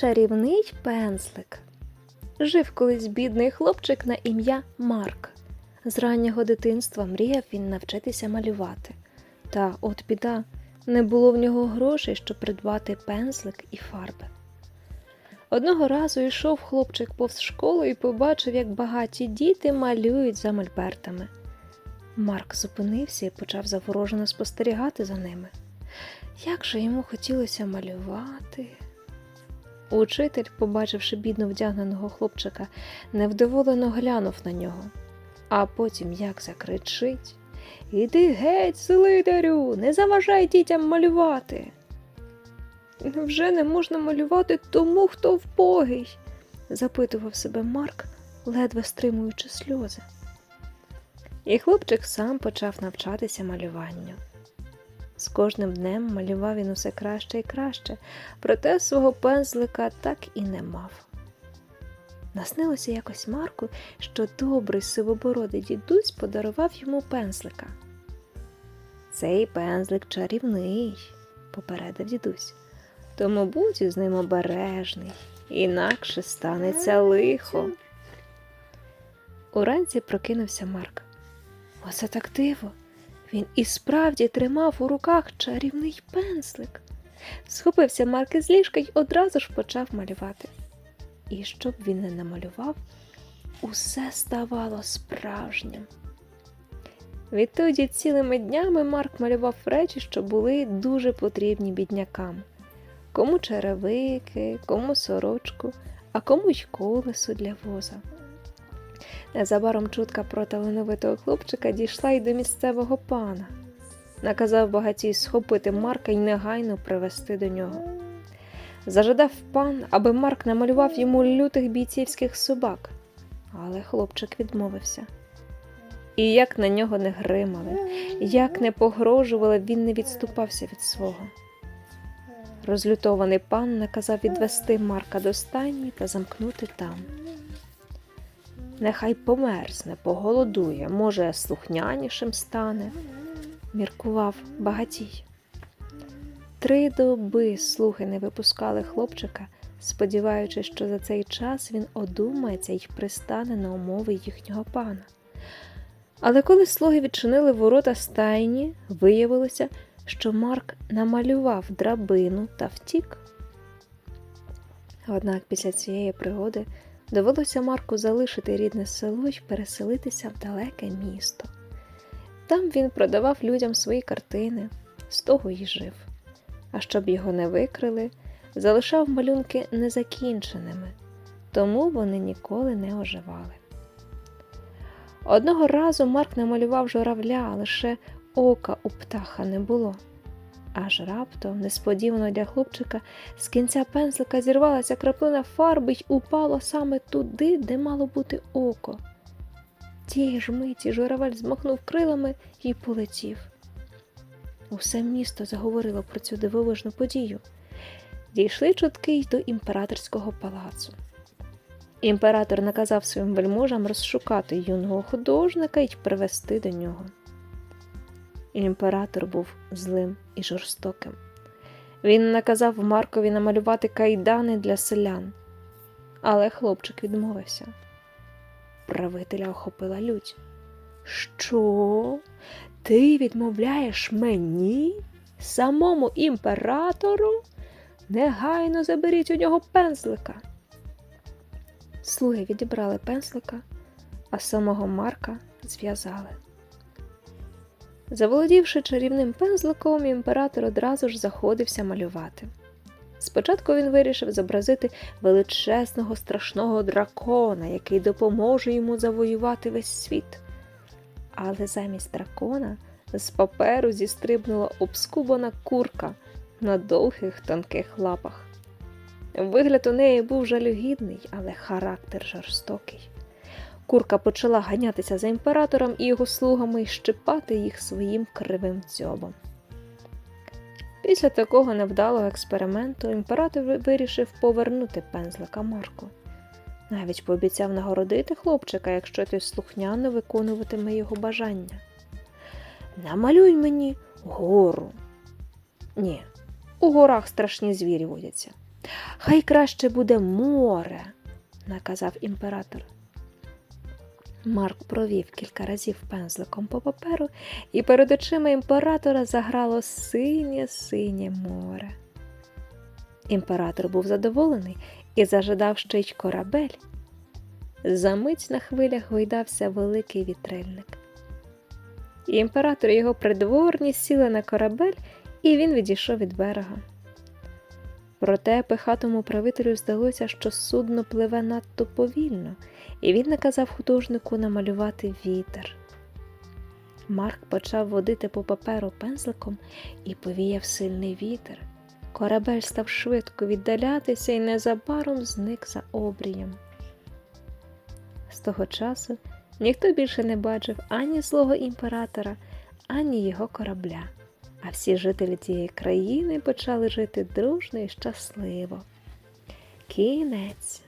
Чарівний пензлик. Жив колись бідний хлопчик на ім'я Марк. З раннього дитинства мріяв він навчитися малювати. Та от біда, не було в нього грошей, щоб придбати пензлик і фарби. Одного разу йшов хлопчик повз школу і побачив, як багаті діти малюють за мольбертами. Марк зупинився і почав заворожено спостерігати за ними. Як же йому хотілося малювати. Учитель, побачивши бідно вдягненого хлопчика, невдоволено глянув на нього, а потім як закричить Іди геть, селидарю, не заважай дітям малювати. Невже не можна малювати тому, хто вбогий? запитував себе Марк, ледве стримуючи сльози. І хлопчик сам почав навчатися малюванню. З кожним днем малював він усе краще і краще, проте свого пензлика так і не мав. Наснилося якось Марку, що добрий сивобородий дідусь подарував йому пензлика. Цей пензлик чарівний, попередив дідусь, тому будь із ним обережний, інакше станеться лихо. Уранці прокинувся Марк. Оце так диво. Він і справді тримав у руках чарівний пензлик. Схопився Марк із ліжка й одразу ж почав малювати. І щоб він не намалював, усе ставало справжнім. Відтоді цілими днями Марк малював речі, що були дуже потрібні біднякам. Кому черевики, кому сорочку, а кому й колесо для воза. Незабаром чутка про талановитого хлопчика дійшла й до місцевого пана. Наказав багатій схопити Марка й негайно привезти до нього. Зажадав пан, аби Марк намалював йому лютих бійцівських собак, але хлопчик відмовився. І як на нього не гримали, як не погрожували, він не відступався від свого. Розлютований пан наказав відвести Марка до стайні та замкнути там. Нехай померзне, поголодує, може, слухнянішим стане, міркував багатій. Три доби слуги не випускали хлопчика, сподіваючись, що за цей час він одумається й пристане на умови їхнього пана. Але коли слуги відчинили ворота стайні, виявилося, що Марк намалював драбину та втік. Однак після цієї пригоди довелося Марку залишити рідне село й переселитися в далеке місто. Там він продавав людям свої картини, з того й жив. А щоб його не викрили, залишав малюнки незакінченими, тому вони ніколи не оживали. Одного разу Марк намалював журавля, лише ока у птаха не було. Аж раптом, несподівано для хлопчика, з кінця пензлика зірвалася краплина фарби й упала саме туди, де мало бути око. Тієї ж миті журавель змахнув крилами і полетів. Усе місто заговорило про цю дивовижну подію. Дійшли чутки й до імператорського палацу. Імператор наказав своїм вельможам розшукати юного художника й привести до нього. Імператор був злим і жорстоким. Він наказав Маркові намалювати кайдани для селян, але хлопчик відмовився. Правителя охопила лють. Що? Ти відмовляєш мені, самому імператору? Негайно заберіть у нього пензлика. Слуги відібрали пензлика, а самого Марка зв'язали. Заволодівши чарівним пензликом, імператор одразу ж заходився малювати. Спочатку він вирішив зобразити величезного страшного дракона, який допоможе йому завоювати весь світ. Але замість дракона з паперу зістрибнула обскубана курка на довгих тонких лапах. Вигляд у неї був жалюгідний, але характер жорстокий. Курка почала ганятися за імператором і його слугами і щипати їх своїм кривим дзьобом. Після такого невдалого експерименту імператор вирішив повернути пензлика Марку. Навіть пообіцяв нагородити хлопчика, якщо той слухняно виконуватиме його бажання. Намалюй мені гору. Ні, у горах страшні звірі водяться. Хай краще буде море, наказав імператор. Марк провів кілька разів пензликом по паперу, і перед очима імператора заграло синє синє море. Імператор був задоволений і зажадав ще й корабель. Замить на хвилях гойдався великий вітрильник. Імператор і його придворні сіли на корабель, і він відійшов від берега. Проте пихатому правителю здалося, що судно пливе надто повільно, і він наказав художнику намалювати вітер. Марк почав водити по паперу пензликом і повіяв сильний вітер. Корабель став швидко віддалятися і незабаром зник за обрієм. З того часу ніхто більше не бачив ані злого імператора, ані його корабля, а всі жителі тієї країни почали жити дружно і щасливо. Кінець.